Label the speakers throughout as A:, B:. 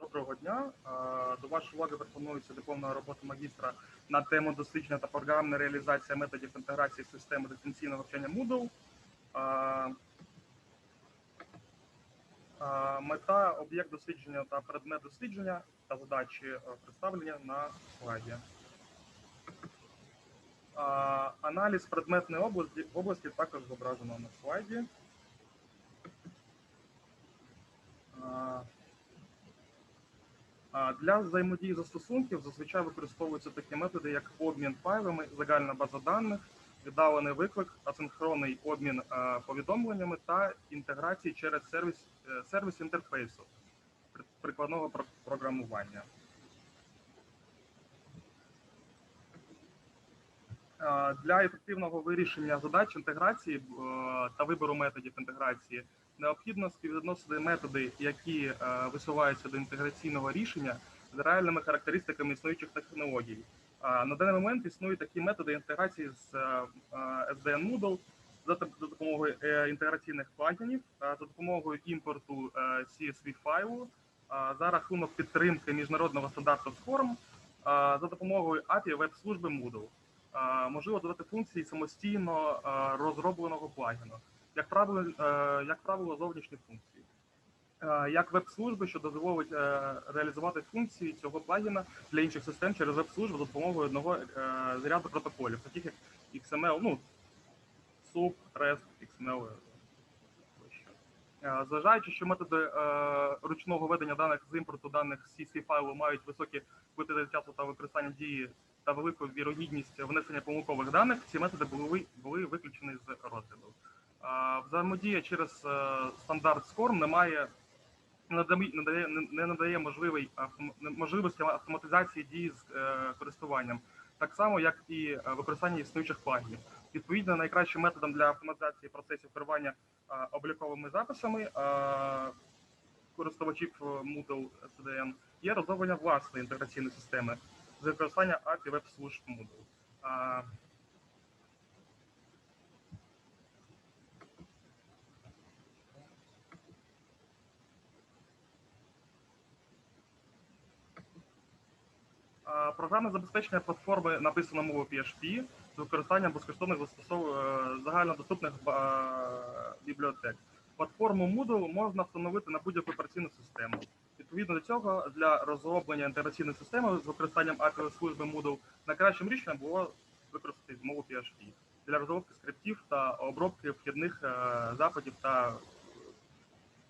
A: Доброго дня. До вашої уваги пропонується дипломна робота магістра на тему дослідження та програмна реалізація методів інтеграції системи дистанційного навчання Moodle. Мета, об'єкт дослідження та предмет дослідження та задачі е, представлені на слайді. Аналіз предметної області, області також зображено на слайді. Е, а, Для взаємодії застосунків зазвичай використовуються такі методи, як обмін файлами, загальна база даних, віддалений виклик, асинхронний обмін е, повідомленнями та інтеграції через сервіс, е, сервіс інтерфейсу прикладного про- програмування. Е, Для ефективного вирішення задач інтеграції та вибору методів інтеграції необхідно співвідносити методи, які е, висуваються до інтеграційного рішення з реальними характеристиками існуючих технологій. На даний момент існують такі методи інтеграції з е, е, SDN Moodle за допомогою інтеграційних плагінів, за допомогою імпорту CSV файлу, за рахунок підтримки міжнародного стандарту е, за допомогою API веб-служби Moodle. Можливо додати функції самостійно розробленого плагіну як правило, е, як правило, зовнішні функції. Е, Як веб-служби, що дозволить е, реалізувати функції цього плагіна для інших систем через веб-службу за допомогою одного з ряду протоколів, таких як XML, ну, SUB, REST, XML. Зважаючи, що методи ручного ведення даних з імпорту даних CSV файлу мають високі витрати часу та використання дії та велику вірогідність внесення помилкових даних, ці методи були, були виключені з розгляду. Взаємодія через е, стандарт SCORM не має не надає, можливий можливості автоматизації дії з е, користуванням, так само як і е, використання існуючих плагінів. Відповідно, найкращим методом для автоматизації процесів керування обліковими записами користувачів Moodle SDN є розроблення власної інтеграційної системи з використання API веб-служб Moodle. Програмне забезпечення платформи написано мовою PHP з використанням безкоштовних застосов... е, загальнодоступних бібліотек. Платформу Moodle можна встановити на будь-яку операційну систему. Відповідно до цього, для розроблення інтеграційної системи з використанням API служби Moodle найкращим рішенням було використати мову PHP для розробки скриптів та обробки вхідних е, запитів та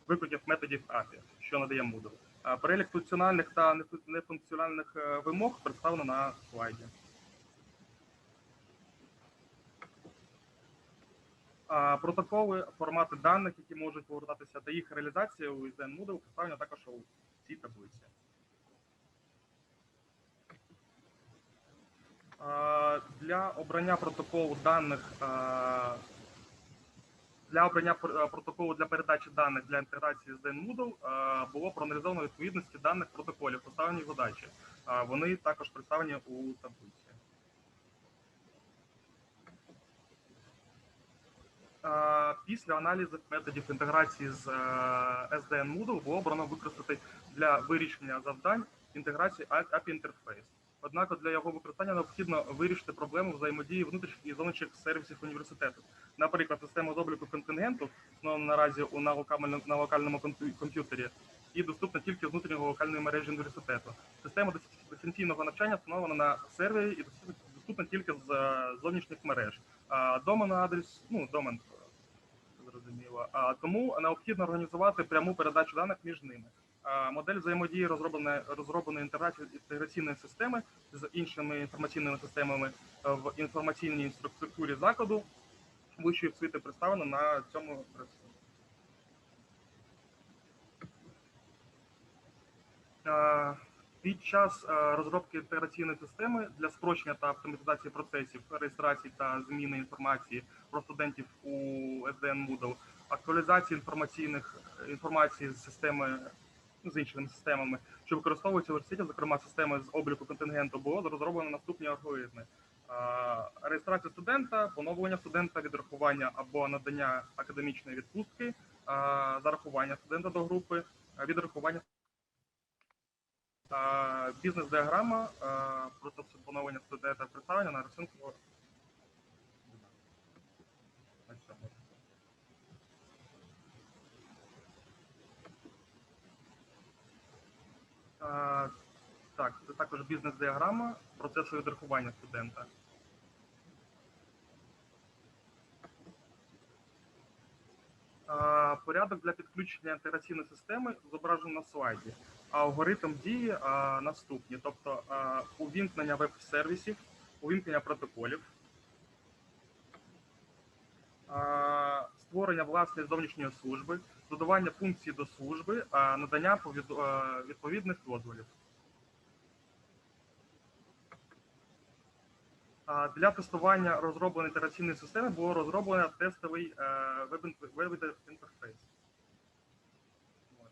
A: викликів методів API, що надає Moodle. Перелік функціональних та нефункціональних е, вимог представлено на слайді. Протоколи, формати даних, які можуть повертатися та їх реалізація у SDN Moodle представлено також у цій таблиці. Для обрання протоколу даних для обрання е, протоколу для передачі даних для інтеграції з Moodle е, було проаналізовано відповідності даних протоколів, поставлені задачі. Е, Вони також представлені у таблиці. Після аналізу методів інтеграції з SDN Moodle було обрано використати для вирішення завдань інтеграції API інтерфейс. Однак для його використання необхідно вирішити проблему взаємодії внутрішніх і зовнішніх сервісів університету. Наприклад, система з обліку контингенту встановлена наразі на локальному, на локальному комп'ю- комп'ютері і доступна тільки з внутрішнього локальної мережі університету. Система дис- дистанційного навчання встановлена на сервері і доступна, тільки з е, зовнішніх мереж. А домен адрес, ну домен зрозуміло. А тому необхідно організувати пряму передачу даних між ними. Модель взаємодії розроблена розробленої інтеграційної системи з іншими інформаційними системами е, в інформаційній інфраструктурі закладу вищої освіти представлено на цьому. Е, Під час розробки інтеграційної системи для спрощення та автоматизації процесів реєстрації та зміни інформації про студентів у SDN Moodle, актуалізації інформаційних інформації з системи з іншими системами, що використовуються в університеті, зокрема системи з обліку контингенту, було розроблено наступні алгоритми. Е, Реєстрація студента, поновлення студента, відрахування або надання академічної відпустки, е, зарахування студента до групи, е, відрахування Бізнес-діаграма, процес планування студента представлення на. Е, Так, це також бізнес-діаграма процесу відрахування студента. Порядок для підключення інтеграційної системи зображений на слайді. А алгоритм дії а, наступні: тобто а, увімкнення веб-сервісів, увімкнення протоколів, а, створення власної зовнішньої служби, додавання функцій до служби, а, надання повід- а, відповідних дозволів. Для тестування розробленої інтеграційної системи було розроблено тестовий е, веб- веб-інтерфейс.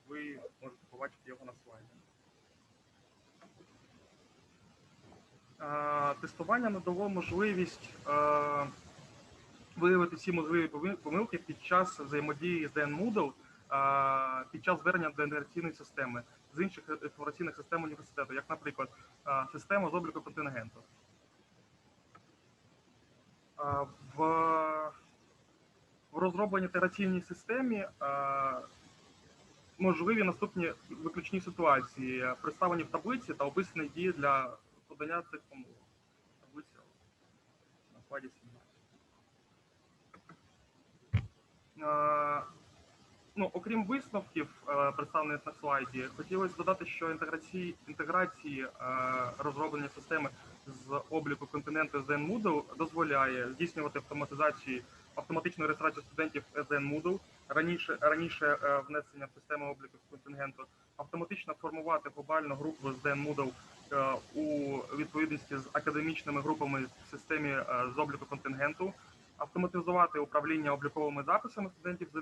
A: Ви можете побачити його на слайді. Е, Тестування надало можливість е, виявити всі можливі помилки під час взаємодії з DN Moodle е, під час звернення до інтеграційної системи з інших інформаційних систем університету, як, наприклад, система з обліку контингенту. А, В, в розробленій інтеграційній системі можливі наступні виключні ситуації, представлені в таблиці та описані дії для подання цих помилок. Таблиця на складі 17. Ну, окрім висновків, е, представлених на слайді, хотілося додати, що інтеграції інтеграції е, розроблення системи з обліку континенту SDN Moodle дозволяє здійснювати автоматизацію автоматичну реєстрацію студентів SDN Moodle, раніше раніше е, внесення в систему обліку контингенту, автоматично формувати глобальну групу SDN Moodle у відповідності з академічними групами в системі з обліку контингенту, автоматизувати управління обліковими записами студентів з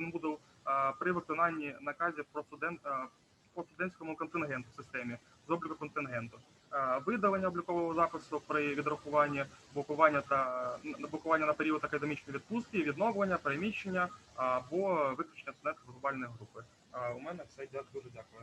A: е, при виконанні наказів про студент е, по студентському контингенту в системі з обліку контингенту, Е, видалення облікового запису при відрахуванні блокування та блокування на період академічної відпустки, відновлення, переміщення або виключення студентів з глобальної групи. У мене все Дя- дуже дякую.